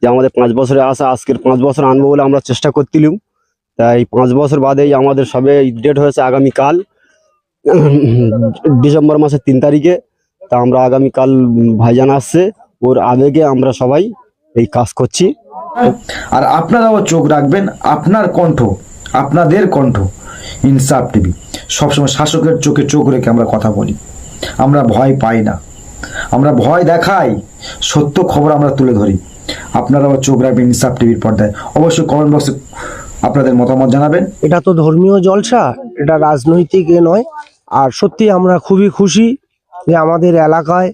যে আমাদের পাঁচ বছরে আসা আজকের পাঁচ বছর আনব বলে আমরা চেষ্টা করছিলাম তাই পাঁচ বছর বাদেই আমাদের সবে ডেট হয়েছে আগামীকাল ডিসেম্বর মাসের তিন তারিখে। তা আমরা আগামীকাল ভাইজান আসছে, ওর আবেগে আমরা সবাই এই কাজ করছি। আর আপনারাও চোখ রাখবেন, আপনার কণ্ঠ, আপনাদের কণ্ঠ ইনসাফ টিভি। সবসময় শাসকের চোখে চোখ রেখে আমরা কথা বলি। আমরা ভয় পাই না। আমরা ভয় দেখাই, সত্য খবর আমরা তুলে ধরি। আপনারাও চোখ রাখবেন ইনসাফ টিভির পর্দায়। অবশ্যই কমেন্ট বক্সে আপনাদের মতামত জানাবেন। এটা তো ধর্মীয় জলসা এটা রাজনৈতিক এ নয়। আর সত্যি আমরা খুবই খুশি যে আমাদের এলাকায়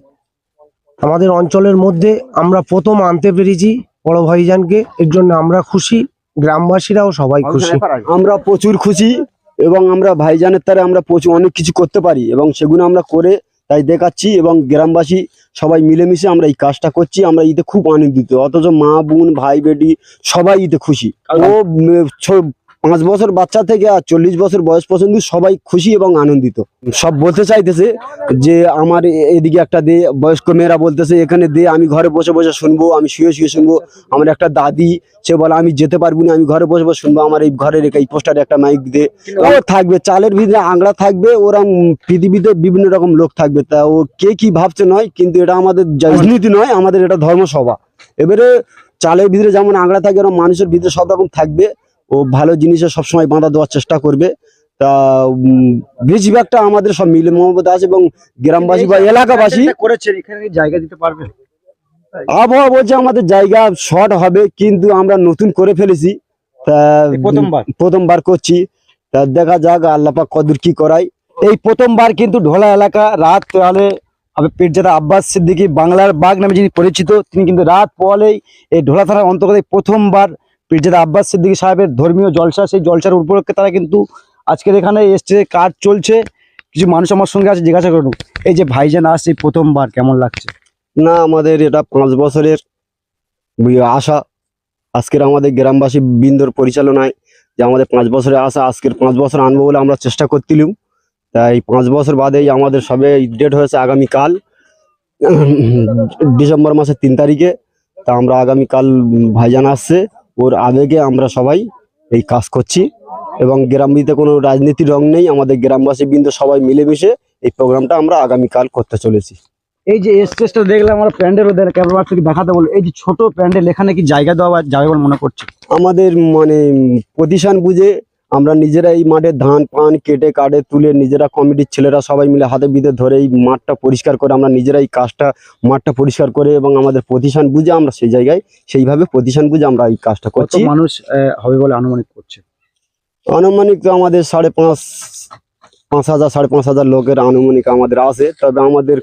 আমাদের অঞ্চলের মধ্যে আমরা প্রথম আনতে পেরেছি বড় ভাইজানকে। এর জন্য আমরা খুশি গ্রামবাসীরাও সবাই খুশি। আমরা প্রচুর খুশি এবং আমরা ভাইজানের তারে আমরা প্রচুর অনেক কিছু করতে পারি এবং সেগুলো আমরা করে তাই দেখাচ্ছি এবং গ্রামবাসী সবাই মিলেমিশে আমরা এই কাজটা করছি আমরা ঈদে খুব আনন্দিত। অথচ মা বোন ভাই বেটি সবাই ঈদে খুশি। ও পাঁচ বছর বাচ্চা থেকে আর চল্লিশ বছর বয়স পর্যন্ত সবাই খুশি এবং আনন্দিত। সব বলতে চাইতেছে যে আমার এদিকে একটা দে, বয়স্ক মেয়েরা বলতেছে, এখানে দে, আমি ঘরে বসে বসে শুনব, আমি শুয়ে শুয়ে শুনব। আমার একটা দাদি, সে বলে, আমি যেতে পারব না, আমি ঘরে বসে বসে শুনব, আমার এই ঘরের এই পোস্টারে একটা মাইক দে। ও থাকবে, চালের ভিতরে আংড়া থাকবে ওরম পৃথিবীতে বিভিন্ন রকম লোক থাকবে। তা ও কে কি ভাবছে নয়, কিন্তু এটা আমাদের রাজনীতি নয়, আমাদের এটা ধর্মসভা। এবারে চালের ভিতরে যেমন আংড়া থাকে এরকম মানুষের ভিতরে সব রকম থাকবে। ও ভালো জিনিসে সবসময় বাঁধা দেওয়ার চেষ্টা করবে। তা বেশিরভাগটা আমাদের সব মিলে মোহাম্মদ আছে এবং গ্রামবাসী বা এলাকাবাসী করেছে এখানে জায়গা দিতে পারবেন আবহাওয়া বলছে আমাদের জায়গা শর্ট হবে কিন্তু আমরা নতুন করে ফেলেছি। তা প্রথমবার? প্রথমবার করছি। তা দেখা যাক আল্লাপাক কদুর কি করায়। এই প্রথমবার কিন্তু ঢোলা এলাকা রাত হবে পীরজাদা আব্বাস সিদ্দিকী বাংলার বাঘ নামে যিনি পরিচিত তিনি কিন্তু রাত পোহালেই এই ঢোলা থানার অন্তর্গত প্রথমবার পীরজাদা আব্বাস সিদ্দিকী সাহেবের ধর্মীয় জলসা, সেই জলসার উপলক্ষে তারা কিন্তু আজকের এখানে এসছে কাজ চলছে। কিছু মানুষ আমার সঙ্গে আছে, জিজ্ঞাসা করুন। এই যে ভাইজান আসছে প্রথমবার, কেমন লাগছে? না, আমাদের এটা পাঁচ বছরের আশা। আজকের আমাদের গ্রামবাসী বৃন্দর পরিচালনায় যে আমাদের পাঁচ বছরে আসা আজকের পাঁচ বছর আনব বলে আমরা চেষ্টা করছিলাম তাই পাঁচ বছর বাদেই আমাদের সবে ডেট হয়েছে আগামীকাল ডিসেম্বর মাসের তিন তারিখে। তা আমরা আগামীকাল ভাইজান আসছে। ওর আবেগে আমরা সবাই এই কাজ করছি এবং গ্রামবাসীতে কোনো রাজনীতির রং নেই। আমাদের গ্রামবাসী বৃন্দ সবাই মিলেমিশে এই প্রোগ্রামটা আমরা আগামীকাল করতে চলেছি। এই যে স্টেজটা দেখলে আমরা প্যান্ডেলও ক্যামেরা থেকে দেখাতে বলে এই যে ছোট প্যান্ডেল এখানে কি জায়গা দেওয়া যাবে বলে মনে করছে? আমাদের মানে প্রতিষ্ঠান বুঝে আমরা নিজেরা এই মাঠে ধান পান কেটে কাটে তুলে নিজেরা কমিটির ছেলেরা সবাই মিলে হাতে বিদে ধরে এই মাঠটা পরিষ্কার করে আমরা নিজেরা এই কাজটা মাঠটা পরিষ্কার করে এবং আমাদের প্রতিষ্ঠান বুঝে আমরা সেই জায়গায় সেইভাবে প্রতিষ্ঠান বুঝে আমরা এই কাজটা করছি। মানুষ হবে বলে আনুমানিক করছে? আনুমানিক তো আমাদের সাড়ে পাঁচ পাঁচ হাজার সাড়ে পাঁচ হাজার লোকের আনুমানিক আমাদের আছে। তবে আমাদের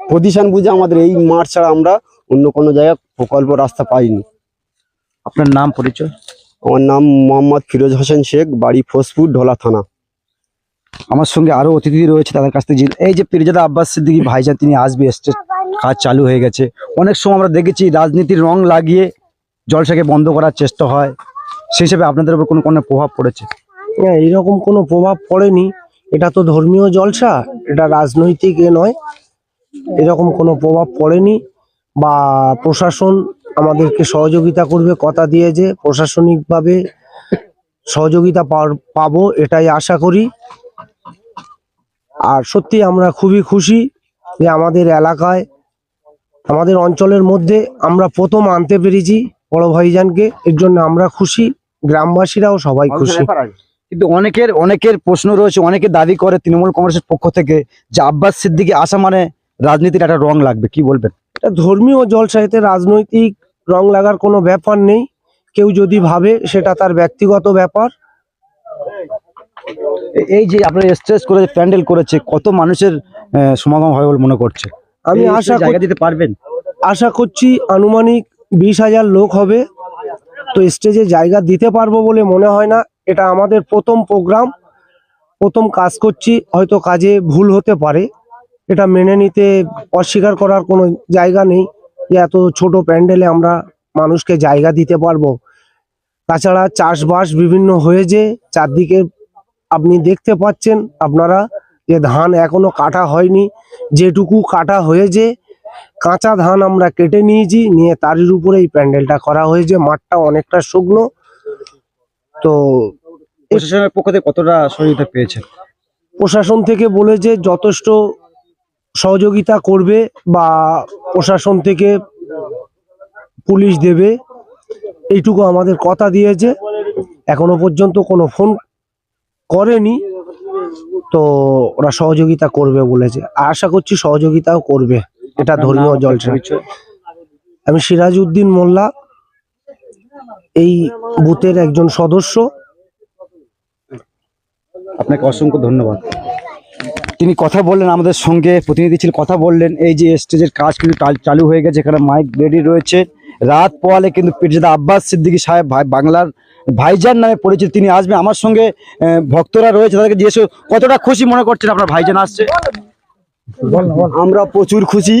প্রতিষ্ঠান বুঝে আমাদের এই মাঠ ছাড়া আমরা অন্য কোনো জায়গায় প্রকল্প রাস্তা পাইনি। আপনার নাম পরিচয়? আমার নাম মোহাম্মদ ফিরোজ হোসেন শেখ বাড়ি ফোসপুর ঢোলা থানা। আমার সঙ্গে আরও অতিথি রয়েছে তাদের কাছ থেকে এই যে পিরজাদা আব্বাস সিদ্দিকী ভাইজান তিনি আসবে এসছে কাজ চালু হয়ে গেছে। অনেক সময় আমরা দেখেছি রাজনীতির রং লাগিয়ে জলসাকে বন্ধ করার চেষ্টা হয়। সেই হিসেবে আপনাদের উপর কোনো কোনো প্রভাব পড়েছে? হ্যাঁ এরকম কোনো প্রভাব পড়েনি। এটা তো ধর্মীয় জলসা এটা রাজনৈতিক এ নয়। এরকম কোনো প্রভাব পড়েনি বা প্রশাসন আমাদেরকে সহযোগিতা করবে কথা দিয়েছে প্রশাসনিকভাবে সহযোগিতা পাবো এটাই আশা করি। আর সত্যি আমরা খুবই খুশি যে আমাদের এলাকায় আমাদের অঞ্চলের মধ্যে আমরা প্রথম আনতে পেরেছি বড় ভাইজানকে এর জন্য আমরা খুশি গ্রামবাসীরাও সবাই খুশি। কিন্তু অনেকের অনেকের প্রশ্ন রয়েছে অনেকে দাবি করে তৃণমূল কংগ্রেসের পক্ষ থেকে যে আব্বাস সিদ্দিকী আসা মানে রাজনীতির একটা রং লাগবে কি বলবেন? ধর্মীয় জলসাইতে রাজনৈতিক রং লাগার কোনো ব্যাপার নেই। কেউ যদি ভাবে সেটা তার ব্যক্তিগত ব্যাপার। এই যে আপনার স্ট্রেস করে প্যান্ডেল করেছে কত মানুষের সমাগম হয় বলে মনে করছে? আমি আশা জায়গা দিতে পারবেন? আশা করছি আনুমানিক বিশ হাজার লোক হবে। তো স্টেজে জায়গা দিতে পারব বলে মনে হয় না। এটা আমাদের প্রথম প্রোগ্রাম প্রথম কাজ করছি হয়তো কাজে ভুল হতে পারে। এটা মেনে নিতে অস্বীকার করার কোনো জায়গা নেই। এত ছোট প্যান্ডেলে আমরা মানুষকে জায়গা দিতে পারব। তাছাড়া চাষবাস বিভিন্ন হয়েছে চারদিকে আপনি দেখতে পাচ্ছেন আপনারা যে ধান এখনও কাটা হয়নি। যেটুকু কাটা হয়েছে কাঁচা ধান আমরা কেটে নিয়েছি নিয়ে তারির উপরে এই প্যান্ডেলটা করা হয়েছে। মাঠটা অনেকটা শুকনো। তো প্রশাসনের পক্ষ থেকে কতটা সহযোগিতা পেয়েছেন? প্রশাসন থেকে বলেছে যথেষ্ট সহযোগিতা করবে বা প্রশাসন থেকে পুলিশ দেবে এইটুকু আমাদের কথা দিয়েছে। এখনও পর্যন্ত কোনো ফোন করেনি তো ওরা সহযোগিতা করবে বলেছে। আশা করছি সহযোগিতাও করবে এটা ধর্মীয় জলসা? আমি সিরাজউদ্দিন মোল্লা এই বুথের একজন সদস্য। আপনাকে অসংখ্য ধন্যবাদ। তিনি কথা বললেন আমাদের সঙ্গে প্রতিনিধি ছিল কথা বললেন। এই যে স্টেজের কাজ কিন্তু চালু হয়ে গেছে এখানে মাইক রেডি রয়েছে। রাত পোয়ালে কিন্তু পীরজাদা আব্বাস সিদ্দিকী সাহেব ভাই বাংলার ভাইজান নামে পরিচিত তিনি আসবে আমার সঙ্গে ভক্তরা রয়েছে তাদেরকে জিজ্ঞেস কতটা খুশি মনে করছেন আপনার ভাইজান আসছে? আমরা প্রচুর খুশি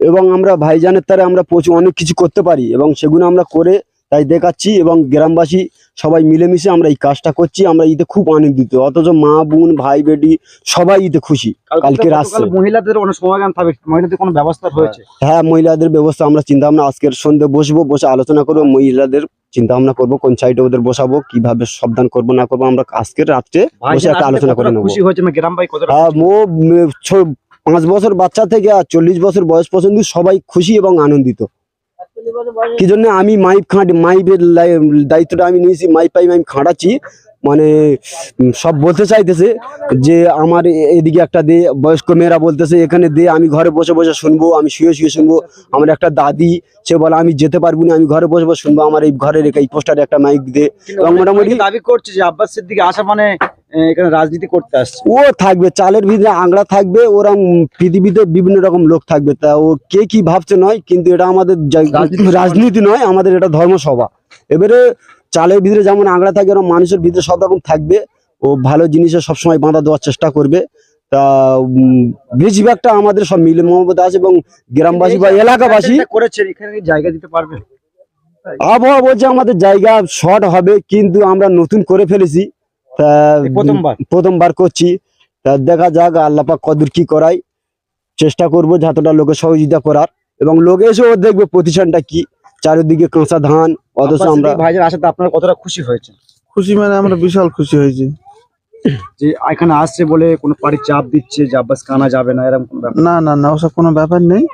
এবং আমরা ভাইজানের তারে আমরা প্রচুর অনেক কিছু করতে পারি এবং সেগুলো আমরা করে তাই দেখাচ্ছি এবং গ্রামবাসী সবাই মিলেমিশে আমরা এই কাজটা করছি আমরা ঈদে খুব আনন্দিত। অথচ মা বোন ভাই বেটি সবাই ঈদে খুশি। কালকে আসছে মহিলাদের সমাগম থাকবে মহিলাদের কোনো ব্যবস্থা রয়েছে হ্যাঁ মহিলাদের ব্যবস্থা আমরা চিন্তা ভাবনা আজকের সন্ধ্যে বসবো বসে আলোচনা করব মহিলাদের চিন্তা ভাবনা করব কোন সাইডে ওদের বসাবো কীভাবে সাবধান করব না করব আমরা আজকের রাত্রে বসে একটা আলোচনা করে নেব। খুশি হয়েছে মানে গ্রাম ভাই কতটা হ্যাঁ? মো পাঁচ বছর বাচ্চা থেকে আর চল্লিশ বছর বয়স পর্যন্ত সবাই খুশি এবং আনন্দিত। কি জন্য আমি মাইপ খাঁটি মাইপের দায়িত্বটা আমি নিয়েছি মাইপ পাইপ আমি খাঁটাচ্ছি মানে সব বলতে চাইতেছে যে আমার এদিকে একটা দে বয়স্ক মেয়েরা বলতেছে এখানে দে আমি ঘরে বসে বসে শুনব আমি শুয়ে শুয়ে শুনব। আমার একটা দাদি সে বলে আমি যেতে পারব না আমি ঘরে বসে বসে শুনব আমার এই ঘরের এই পোস্টারে একটা মাইক দে। এবং মোটামুটি দাবি করছে যে আব্বাস সিদ্দিকী আসা মানে এখানে রাজনীতি করতে আসছে। ও থাকবে চালের ভিতরে আংড়া থাকবে ওরা পৃথিবীতে বিভিন্ন রকম লোক থাকবে। তা ও কে কি ভাবছে নয় কিন্তু এটা আমাদের রাজনীতি নয় আমাদের এটা ধর্মসভা। এবারে চালের ভিতরে যেমন আংড়া থাকে ওরকম মানুষের ভিতরে সব রকম থাকবে। ও ভালো জিনিসে সবসময় বাঁধা দেওয়ার চেষ্টা করবে। তা বেশিরভাগটা আমাদের সব মিলে মোহাম্মদ আছে এবং গ্রামবাসী বা এলাকাবাসী করেছে এখানে জায়গা দিতে পারবেন আবহাওয়া বলছে আমাদের জায়গা শর্ট হবে কিন্তু আমরা নতুন করে ফেলেছি। তা প্রথমবার? প্রথমবার করছি। তা দেখা যাক আল্লাপাক কদর কি করায়। চেষ্টা করব যতটা লোকের সহযোগিতা করার। এবং লোক এসেও দেখবে প্রতিষ্ঠানটা কি। চারিদিকে কাঁচা ধান অথচ আমরা ভাইজান আসাতে আপনার কতটা খুশি হয়েছে খুশি মানে আমরা বিশাল খুশি হয়েছি। যে এখানে আসছে বলে কোনো পাড়ি চাপ দিচ্ছে যে আব্বাস কানা যাবে না এরকম কোনো ব্যাপার? না না না ওসব কোনো ব্যাপার নেই।